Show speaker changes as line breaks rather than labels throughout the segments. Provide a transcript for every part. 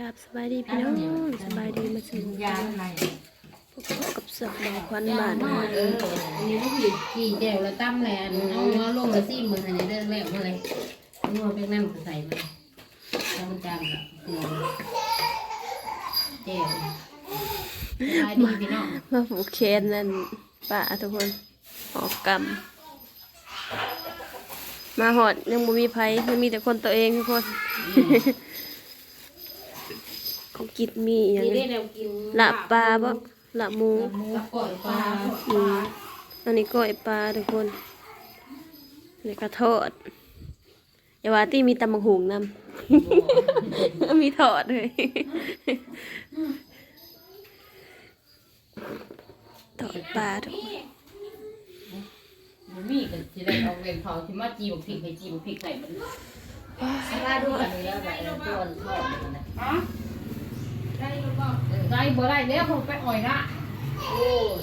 ครับสบายดีพี่น้องสบายดีมาถึง
ยาอะไร
พวกเขากับเสือกบางควันบาท
เอออันนี้ลูกหยิบกี่แก้วแล้วตั้มแหลนเอาเนื้อลงมาซี่มือให้ในเรื่องแรกมาเลยนัวเป็นน้ำใส่มาทำจานละเกลือแก้วสบายดีพี่น้อง
มาผูกแขนนั่นป่าทุกคนออกกรรมมาหอดยังบ่มีไผยังมีแต่คนตัวเองทุกคน ของกินมีอย่าง
นี่ได้
นี้
แนวกิน
ละปลาบ่ละหมู
หมูก่อยปลา
อืมอันนี้ก้อยปลาทุกคนอันนี่กระทอดอย่าว่าที่มีตำบักหุงนำมีทอดเลยทอดปลาทุกคน
มันมีกันที่ได้เอาเวนเขาที่มาจีบพริกให้จีบพริกใส่มันได้ดูอันนี้แล้วแบบตัวทอดมันนะ
ได้หรือเปล่า
ได้บ่ได้แล้วผมไปอ่อยละโอ้ย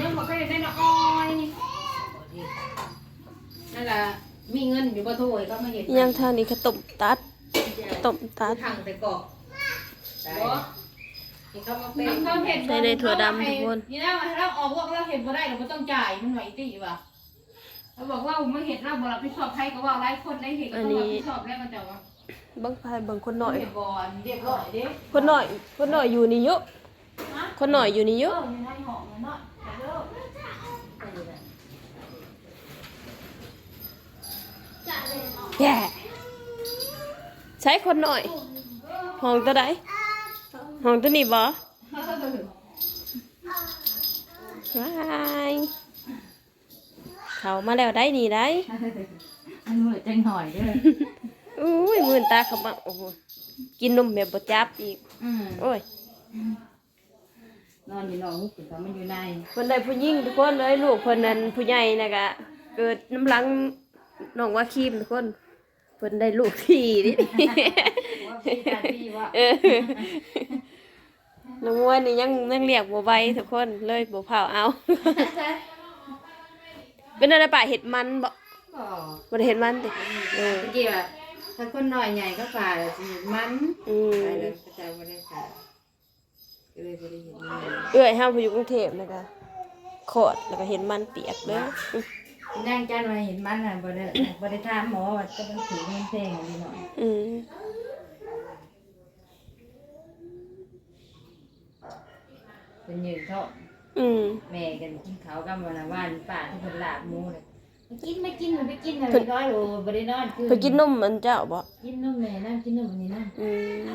ยังบอกให้ได้ละอ้อย
นั่นแหละมีเงินอยู่บ่โทยก็มาเห็น
ยังทางนี้ขาวต้มตัดต้มตัด
ทางไปกอกได้ที่เขามาเป็น
เขาเห็น
ใส่ในถั่วดำทุกคน
นี่นะเราออกว่าเราเห็นบ่ได้เราไม่ต้องจ่ายมันไหวตีว่ะเราบอกว่าไม่เห็นเราบอกเราไปสอบใครก็ว่าหลายคนได้เห็นก็ต้องรับผิดชอบแล้วมันจะว่า
เบังพายเบังคนหน่อย
เห็นก่อนเรียบร้อยเด้
คนหน่อย คนหน่อยอยู่นี่เยอะ
ฮะ
คนหน่อยอยู่นี่
เย
เย
อะ
อะ
อยู่ในห้องเนาะเยอะ
แย่ใช้คนหน่อย ห้องตัวใดห้องตัวนี้บ่ว้ายเขามาแล้วได้นี่ได้
อันเหมื อนจังหน่อยเด้อ
อุ้ยมื่นตาเขามาโอ้โหกินนมแบบบ่จับอีก
อืม
โอ้ย
นอนอยู่นอนหุบอยู่ก็มันอยู่ใน
คนใดผู้หญิงทุกคนเลยลูกคนนั้นผู้ใหญ่นะกะเกิดน้ำหลังน้องว่าคีมทุกคนเพิ่นได้ลูกที่ดิ
ว่าพี่ตาพี่ว่า
เออน้องมวยนี่ยังยังเรียกบ่ไหวทุกคนเลยบ่เผาเอา เป็นอะไรป่าเห็ดมันบ่
ก็
บ่ได้เห็ดมันติเออ
เมื่อกี้ว่า ถ้าคนน้อยใหญ่ก็ฝ่าสิมัน
อืม
ไปเลยกระจายมาได้ค่ะก็เลยไม่ได้เห็นเลย
เอื้อยเฮาผู้อยู่กรุงเทพนะคะขอดแล้วก็เห็นมันเปียกเด้อ
นั่งจันมาเห็นมันอะบ่ได้บ่ได้ถามหมอว่าจะเป็นถือเงินแพงอะไรหน่อย
อืม
เป็นยืนเท่า
อืม
แม่กันกินข้าวกันวันละวันป้าที่เพิ่นลาบหมูเลยไม่ กินไม่กินมันไม่กินเลยน้อยโอ้บ่ได้นอนคือ
เพิ่นกินนมมันเจ้าบ่
กินนมแม่นั่งกินนมอันนี้นั่ง
อืม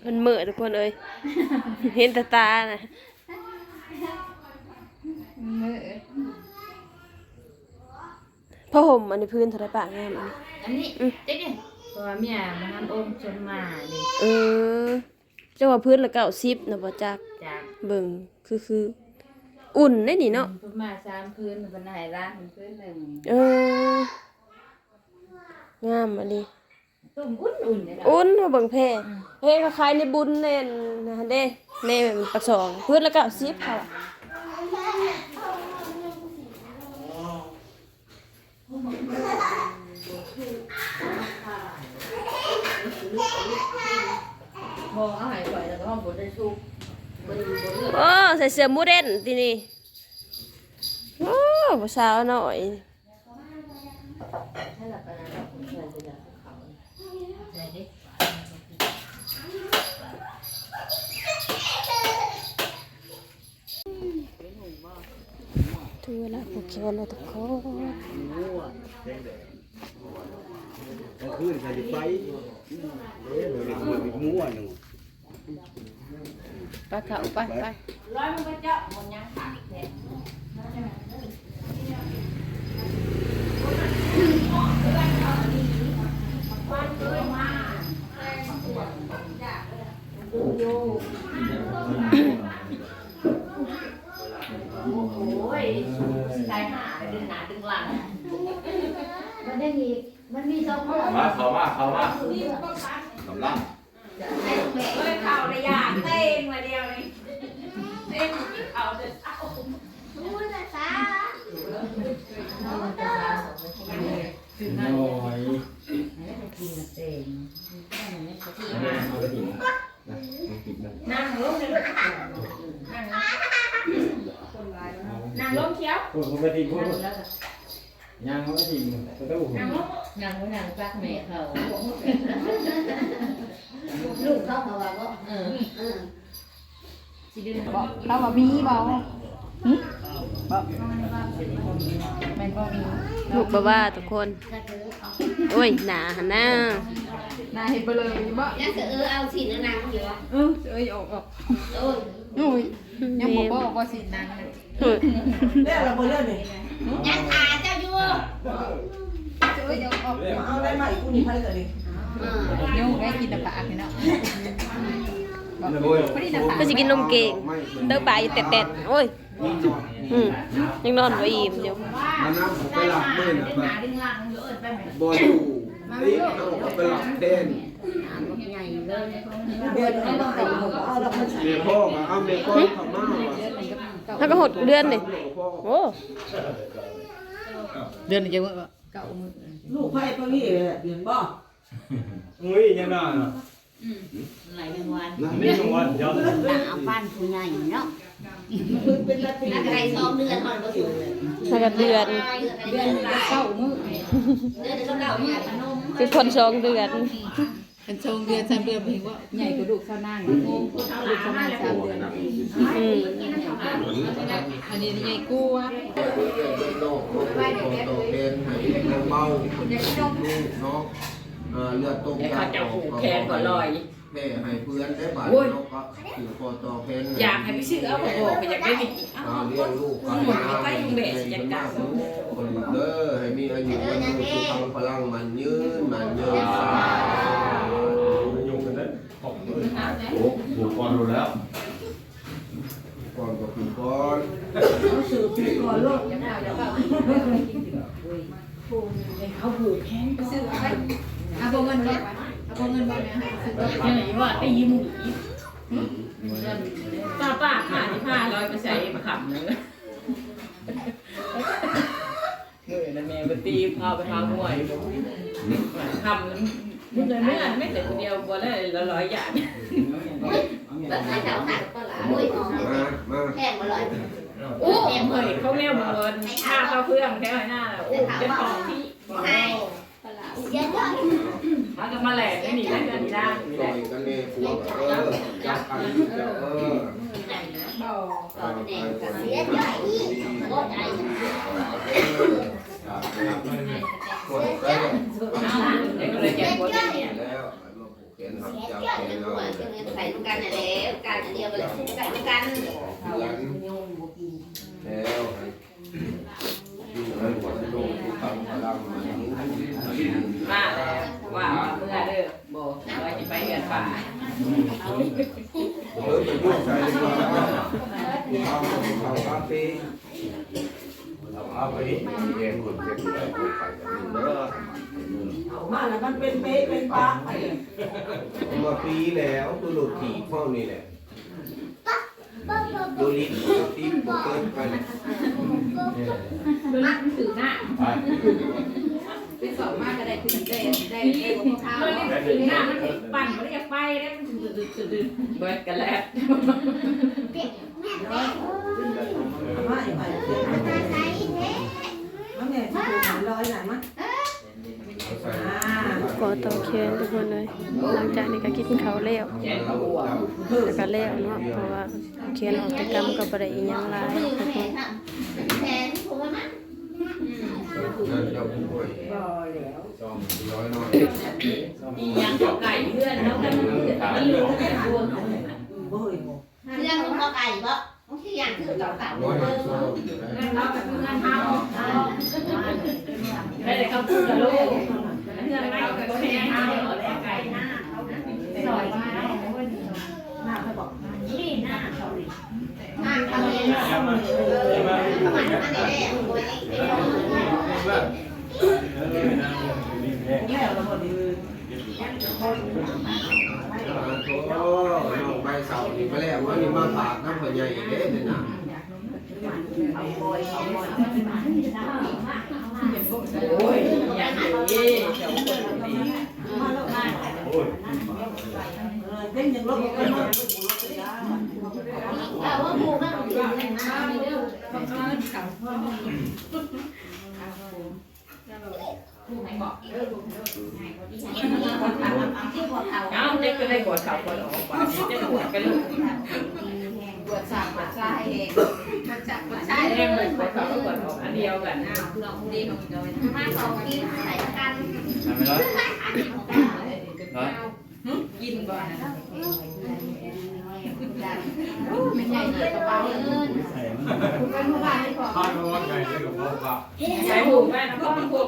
เพิ่นมื้อทุกคนเอ้ยเห็นแต่ตาน่ะ
มื้อ
ผ้าห่มอันนี้พื้นเท่าไรปากงามอันนี้
อันนี้เจ๊เนี่ยเพราะว่าเมียมันทำอมจนมาเลย
เออเจ้าว่าพื้นละเก้าสิบนะบ่จัก
จาก
เบิ่งคือคืออุ่นได้นี่เนาะ
เพิ่นมาสามคืนเพิ่นให้ร้านเพิ่นคืนหนึง
เอองามอันนี้
ต้มอุ่นๆเนี่ยนะ
อุ่นว่าเบิ่งแพ่เฮ้ยคล้ายๆในบุญแน่นนะเด้ในประสองพื้นละเก้าสิบค่ะ
พอเอาให้ก่อยแล้วก็บ่ได้ชุบบ่ได้บ่เลือก
โอ้ใส่เสื้อมูเด่นทีนี่โอ้ผู้สาว
หนนะผมเคย
ถึงเวลาผูกแขนแล้วทุกคน
กลางคืนใครจะไปเอ๊ะเดี๋ยมันมั่วหนึ่
ไปเข้าไปไป
ร้อยมันก็เจาะหมดยังขาดแท้
โอ้ยชายหาดึงหนาดึงหลังมันได้มีมันมีสองคน
มาเข้ามาเข้ามาสำลัง
ให้แม่
เฮ้ยข่าวระยะเต้งมาเดียวนี่เต้งเอาเด็ดเอา
มั น้
อย
กินเต็ม
เอาไปถิ่นะติดนะ
นั่งลงเลยลูกนั่งลงเคี้ยว
พูดผมไปถิ่นพูดย่งเขาไปถิ่นตัวตู้
นั่งลง
นางไว้นางซักแม่เขาลูกเขาเขาว่าก็เออเออสิดึง
บอกเราว่ามีบอก
ลูกบ้าว่าทุกคน โอ้ย หนาหันหน้า
นาเห็นไปเลยบ่
ยังจะเออเอาสินนางอยู่วะ
เออเอ้ยออกออก
โอ้ย
โอ้ยยังบอกบอกว่าสินาง
เฮ้ย
แล้วเราบ่เลิกนี่
ยังขาเจ้าอยู่
เอ้ยออก
มาเอาได้ใหม่กูนี่พันเลย
เออ
โยงได้กินน้ำปลาพี่เนาะ ก็สิกินนมเก่งเด้อปลาอยู่แตะๆโอ้ยอืมยังนอนบ่อิ่มอยู่
มันน้ำผมไปหลับมื่นนะ
หาดึงหลังเยอะไปไหม
บออยู่นี่เขาไปหลับแทน
ใหญ่เลย
เดือนเอามาให้ผมเอาดอกมันใส่
เมียพ่อมาเอาเมียพ่อขับมาว่ะ
แล้วก็หดเดือนนี่
พ่อ
โอ้
เดือนจะว่าเก่ามือ
ลูกไผ่ตัวนี้เดือนบ่
อุ้ยยังน่าเนาะ
ไหลแมงวัน
นี่ตรงวันยอด
เอาบ้านผู้ใหญ่เนาะ
คือเป็นละปี
นักไก่สองเดือนมันก็อยู่
แล้วก็เดือน
เดือนละ
เก่ามือ
เดือนละเก้าเนี่ยขนม
คือคนสองเดือน
เป็นชงเดือนสามเดือนเองว่าใหญ่กว่าลูกเท่านั่งลูกเท่านั่งสามเดือน
อืม
อันนี้ใหญ่กู้วะ
โลกโลกโตเป็นให้เบาลูกเนาะ เลือดตกยาออกแขนก็ลอย แม่ให้เพื่อนได้บาดนกก็ถือคอตอเพน
อยากให้ไปชื่อเอาบอกบอกไปอยากได้มี
อ่าเลี้ยงลูกกันนะให้เป็นมากลูกคนเด้อให้มีอายุวันยืนสุขพลังมันยืนมันยืนสา
ยุ่งกันนะขอบคุณ
โอ้ถูกก่อนรู้แล้ว
ก่อนก็คือก่อน
เขาสืบปีก่อนโลก
เขาผูกแขนก็
ซื้อไป เอาโบเงินบ่เอาโบเงินบ่แม่ให้ซื้อ
ยังไงว่าไอ้ยิ้มหมีป้าป้าผ่าที่ผ้าลอยมาใส่มาขับเลยเมื่อนั้นแม่ไปตีพาไปทางมวยทำมึงเลยเมื่อไม่แต่คนเดียวบ่ได้ละร้อยอย่าง
แบบไหนเขาหักก็หลาโอ้ยหอมาแห้งมาเลย
โอ้เอ็มเผยเขาแนวบนค่าเข้าเครื่องแค่ไหนหน้าโอ้จะของที่
ให้ เย็นเลย
เขาจะมาแหลกไม่หนีได้เงินได้
ต่อยกันเนี่ยพวกเออจับกันเออ
ก่อนแดงกับเสียใจโคตรใจ
กดได้
เด็กเลยแกปวดเนี่ย
แล้วมาผูกแขนหัก
เสีย
จับ
ใจ
แขน
จัง
เรา
หวะจังใส่ด้วยกันนั่นแหละการอันเดียวกันเลยใส่ด้วยกัน
เดือน มา
แล้วมัน
เป็
นเป๊ะ
เป็นปะ
มาปีแล้วตัวหลุดถีบห้องนี่แหละดูลิ้นตีบเกินไป
ดูนักสื่อหน้า
ไป
ไปสอบมากก็ได้คือได้ได้
นี่
ได้บ่เท้า
เมื่อนี้สื่อหน้ามันปั่นมันจะไปได้มันสื่อสื่อสื่อเบิดกันแล้ว
มาอีกไปมันเนี่ยที่ถูกร้อยหน่อยมั้ยอ่า
ก็ ต่อแขนทุกคนเลย หลังจากนี้ก็กินข้าวแล้ว
แกเขาบวก
แล้วก็แล้วเนาะเพราะว่าแขนออกจากกรรมก็บ่ได้อีหยังหลาย
คือ
ทุก
แท
คน
นแทนผมว่ามัน
นั่นเจ้าผู้ป่วย
บ่แล้ว
จอมร้อยหน่อย
อีหยังไก่เพื่อนแล้วกันมันเหลือแต่ดวง
บ่เฮ้ย
เรื่องลูกไก่บ่บางทีอย่างคือเราเก่า
ร้อย
เบ
ห้า
อร์
สิบอยู่ได้
นั่นเรากับเพื่อนเฮาไม่ได้เขาพูดกับลูก เพื่อนไม่กับแม่เฮาแล้วไก่หน้าสอยมา
หน้าเขาบอก
นี่หน้าเขา
อ่านเขาเองเขามันอันนี้แหละโอ้ย
แล้วเราบ่ดี
โอ้น้องใบเสานี่มาแล้ววันนี้มาฝากน้ำหัวใหญ่เด้เนี่ยนะ
เอาบ่อยเอาบ่อย
เโอ้
ยอย่างนี้เจ้าคนนี้
โอ้ย
เล่นอย่างลบกันมา
เอาว่าหมูมันถึงไหนมาเด้อ
เอาเจ๊ก็ได้กดข่าวคนออกไปจะปวดกันลูก
ปวดสามปวดใจเองปวดจับปวดใจ
ใช่แน่เลยกดข่าวก็กดออกอันเดียวกัน
อ้าวเราดีของเรา
มาสองกินใส่กัน
ทำไปร้อ ยร้อย
กินก่อนนะไม่ใหญ่เลยกระเป๋าเงินคุณเป็นผู้บ้านที่ขอ
ข้าวร้อนไงเลยกับพ่อครับ
ใส่หูแม่นะพ่อพวก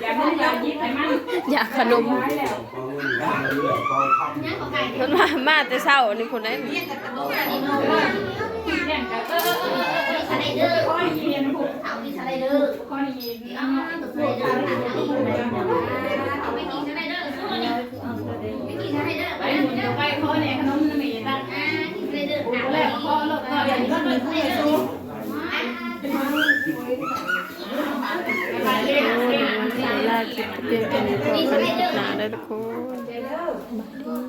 อย่าให้ยายิ้มให้มัน
อยากขนม
ร้ายแล้ว
เอาเงินได้เรื่องเอาคำ
เนี่ยของไก่
เพิ่นมามาแต่เช้านี่คนได้
เนี่ยกับกระโดดนี่มันว่า
เล่นกันเออเออเออเออ
สไลเดอร์
ข้อนี้เรียนผูก
เอาที่สไลเดอร์
ข้อนี้
เอาตัวสไลเดอร์เอาไม่กินสไลเดอร์ไม่กินสไลเดอร์
ไปหมุนจะไปข้อเนี่ยขนมนั่นเองตั้ง
อ่ากินสไลเดอร์อะ
แรกข้อลดก็
อย่างนี้ก็มีผู้ใหญ่สู้
ไปเรียนเรียน
เว ลา